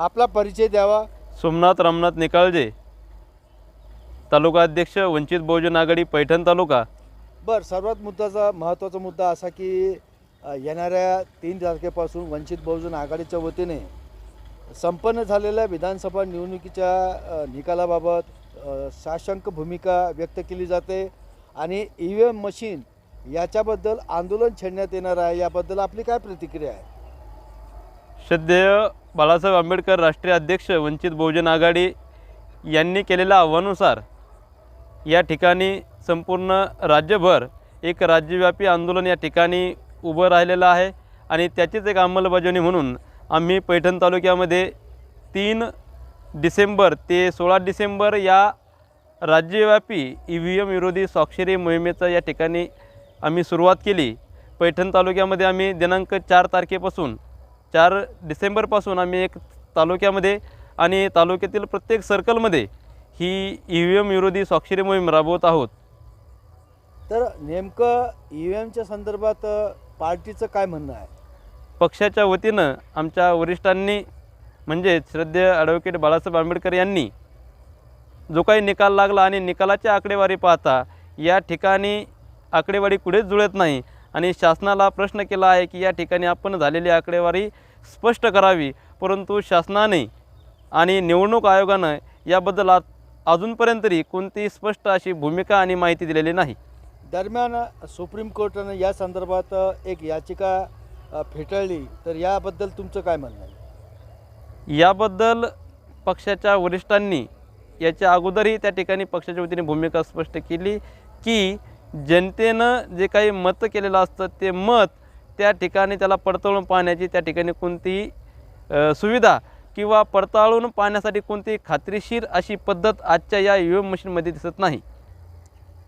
आपला परिचय द्यावा. सोमनाथ रामनाथ निकाळजे तालुका अध्यक्ष वंचित बहुजन आघाडी पैठण तालुका. बर सर्वात मुद्द्याचा महत्त्वाचा मुद्दा असा की येणाऱ्या तीन तारखेपासून वंचित बहुजन आघाडीच्या वतीने संपन्न झालेल्या विधानसभा निवडणुकीच्या निकालाबाबत साशंक भूमिका व्यक्त केली जाते आणि ई व्ही एम मशीन याच्याबद्दल आंदोलन छेडण्यात येणार आहे याबद्दल आपली काय प्रतिक्रिया आहे? श्रद्धेय बाळासाहेब आंबेडकर राष्ट्रीय अध्यक्ष वंचित बहुजन आघाडी यांनी केलेल्या आव्हानुसार या ठिकाणी संपूर्ण राज्यभर एक राज्यव्यापी आंदोलन या ठिकाणी उभं राहिलेलं आहे आणि त्याचीच एक अंमलबजावणी म्हणून आम्ही पैठण तालुक्यामध्ये तीन डिसेंबर ते सोळा डिसेंबर या राज्यव्यापी ई व्ही एम विरोधी स्वाक्षरी मोहिमेचा या ठिकाणी आम्ही सुरुवात केली. पैठण तालुक्यामध्ये आम्ही दिनांक चार तारखेपासून चार डिसेंबरपासून आम्ही एक तालुक्यामध्ये आणि तालुक्यातील प्रत्येक सर्कलमध्ये ही ई व्ही एम विरोधी स्वाक्षरी मोहीम राबवत आहोत. तर नेमकं ई व्ही एमच्या संदर्भात पार्टीचं काय म्हणणं आहे? पक्षाच्या वतीनं आमच्या वरिष्ठांनी म्हणजेच श्रद्धेय ॲडव्होकेट बाळासाहेब आंबेडकर यांनी जो काही निकाल लागला आणि निकालाची आकडेवारी पाहता या ठिकाणी आकडेवारी कुठेच जुळत नाही. आणि शासनाला प्रश्न केला आहे की या ठिकाणी आपण झालेली आकडेवारी स्पष्ट करावी. परंतु शासनाने आणि निवडणूक आयोगानं याबद्दल आ अजूनपर्यंत तरी कोणतीही स्पष्ट अशी भूमिका आणि माहिती दिलेली नाही. दरम्यान सुप्रीम कोर्टानं या संदर्भात एक याचिका फेटाळली. तर याबद्दल तुमचं काय म्हणणं आहे? याबद्दल पक्षाच्या वरिष्ठांनी याच्या अगोदरही त्या ठिकाणी पक्षाच्या वतीने भूमिका स्पष्ट केली की जनतेनं जे काही मत केलेलं असतं ते मत त्या ठिकाणी त्याला पडताळून पाहण्याची त्या ठिकाणी कोणतीही सुविधा किंवा पडताळून पाहण्यासाठी कोणतीही खात्रीशीर अशी पद्धत आजच्या या ई एम मशीनमध्ये दिसत नाही.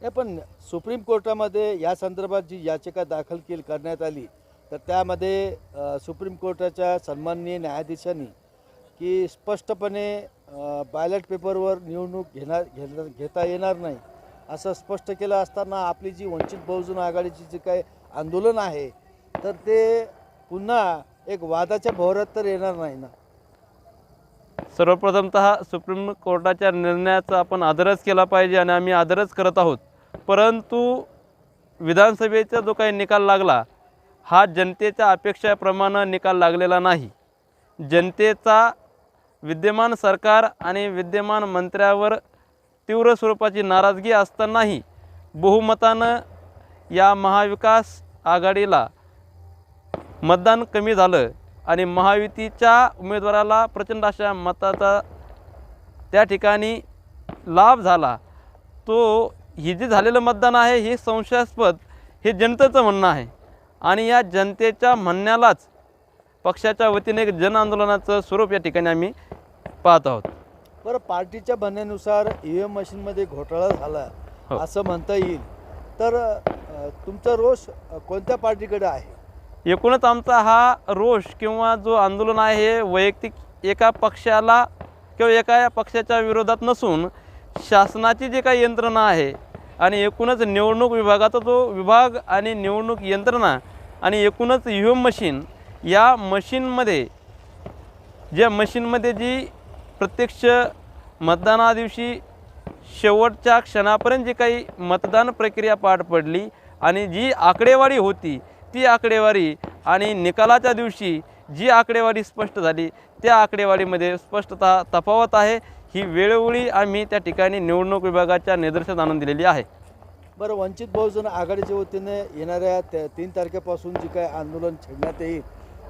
हे पण सुप्रीम कोर्टामध्ये या संदर्भात जी याचिका दाखल केली करण्यात आली तर त्यामध्ये सुप्रीम कोर्टाच्या सन्माननीय न्यायाधीशांनी की स्पष्टपणे बॅलेट पेपरवर निवडणूक घेणार घेणार घेता येणार नाही. असं स्पष्ट केलं असताना आपली जी वंचित बहुजन आघाडीची जी काही आंदोलन आहे तर ते पुन्हा एक वादाच्या भोवऱ्यात तर येणार नाही ना? सर्वप्रथमतः सुप्रीम कोर्टाच्या निर्णयाचा आपण आदरच केला पाहिजे आणि आम्ही आदरच करत आहोत. परंतु विधानसभेचा जो काही निकाल लागला हा जनतेच्या अपेक्षेप्रमाणे निकाल लागलेला नाही. जनतेचा विद्यमान सरकार आणि विद्यमान मंत्र्यावर तीव्र स्वरूपाची नाराजगी असतानाही बहुमतानं या महाविकास आघाडीला मतदान कमी झालं आणि महायुतीच्या उमेदवाराला प्रचंड अशा मताचा त्या ठिकाणी लाभ झाला. तो हे जे झालेलं मतदान आहे हे संशयास्पद हे जनतेचं म्हणणं आहे. आणि या जनतेच्या म्हणण्यालाच पक्षाच्या वतीने एक जन आंदोलनाचं स्वरूप या ठिकाणी आम्ही पाहत आहोत. बरं पार्टीच्या म्हणण्यानुसार ई व्ही एम मशीनमध्ये घोटाळा झाला हो. असं म्हणता येईल तर अ, तुमचा रोष अ, कोणत्या पार्टीकडे आहे एकूणच आमचा हा रोष किंवा जो आंदोलन आहे हे वैयक्तिक एका पक्षाला किंवा एका या पक्षाच्या विरोधात नसून शासनाची जी काही यंत्रणा आहे आणि एकूणच निवडणूक विभागाचा जो विभाग आणि निवडणूक यंत्रणा आणि एकूणच ई व्ही एम मशीन या मशीनमध्ये ज्या मशीनमध्ये जी प्रत्यक्ष मतदानादिवशी शेवटच्या क्षणापर्यंत जी काही मतदान प्रक्रिया पार पडली आणि जी आकडेवारी होती ती आकडेवारी आणि निकालाच्या दिवशी जी आकडेवारी स्पष्ट झाली त्या आकडेवारीमध्ये स्पष्टता तफावत आहे. ही वेळोवेळी आम्ही त्या ठिकाणी निवडणूक विभागाच्या निदर्शनात आणून दिलेली आहे. बरं वंचित बहुजन आघाडीच्या वतीने येणाऱ्या त्या तीन तारखेपासून जी काही आंदोलन छेडण्यात येईल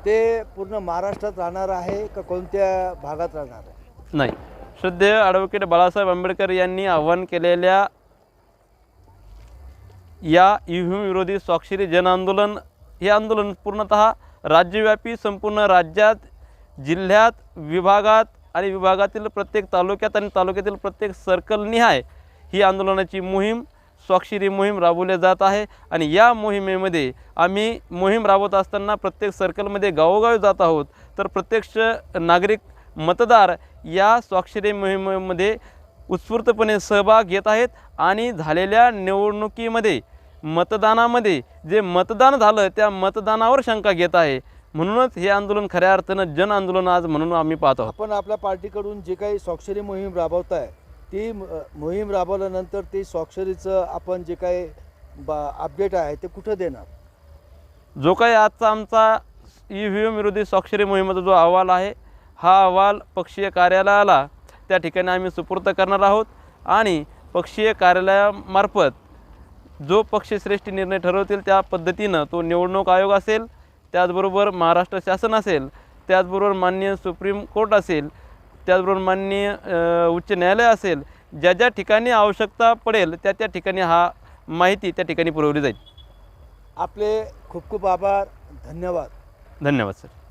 ते पूर्ण महाराष्ट्रात राहणार आहे का कोणत्या भागात राहणार आहे? नाही. श्रद्धेय ॲडव्होकेट बाळासाहेब आंबेडकर यांनी आव्हान केलेल्या या ई विरोधी स्वाक्षरी जन आंदोलन हे आंदोलन पूर्णतः राज्यव्यापी संपूर्ण राज्यात जिल्ह्यात विभागात आणि विभागातील प्रत्येक तालुक्यात आणि तालुक्यातील प्रत्येक सर्कलनिहाय ही आंदोलनाची मोहीम स्वाक्षरी मोहीम राबवली जात आहे आणि या मोहिमेमध्ये आम्ही मोहीम राबवत असताना प्रत्येक सर्कलमध्ये गावोगावी जात आहोत. तर प्रत्यक्ष नागरिक मतदार या स्वाक्षरी मोहिमेमध्ये उत्स्फूर्तपणे सहभाग घेत आहेत आणि झालेल्या निवडणुकीमध्ये मतदानामध्ये जे मतदान झालं त्या मतदानावर शंका घेत आहे. म्हणूनच हे आंदोलन खऱ्या अर्थानं जन आंदोलन आज म्हणून आम्ही पाहत आपण आपल्या पार्टीकडून जे काही स्वाक्षरी मोहीम राबवताय ती म- मोहीम राबवल्यानंतर ती स्वाक्षरीचं आपण जे काही बा अपडेट आहे ते कुठं देणार? जो काही आजचा आमचा ई व्ही एम विरोधी स्वाक्षरी मोहिमेचा जो अहवाल आहे हा अहवाल पक्षीय कार्यालयाला त्या ठिकाणी आम्ही सुपूर्त करणार आहोत आणि पक्षीय कार्यालयामार्फत जो पक्षश्रेष्ठी निर्णय ठरवतील त्या पद्धतीनं तो निवडणूक आयोग असेल त्याचबरोबर महाराष्ट्र शासन असेल त्याचबरोबर माननीय सुप्रीम कोर्ट असेल त्याचबरोबर माननीय उच्च न्यायालय असेल ज्या ज्या ठिकाणी आवश्यकता पडेल त्या त्या ठिकाणी हा माहिती त्या ठिकाणी पुरवली जाईल. आपले खूप खूप आभार धन्यवाद. धन्यवाद सर.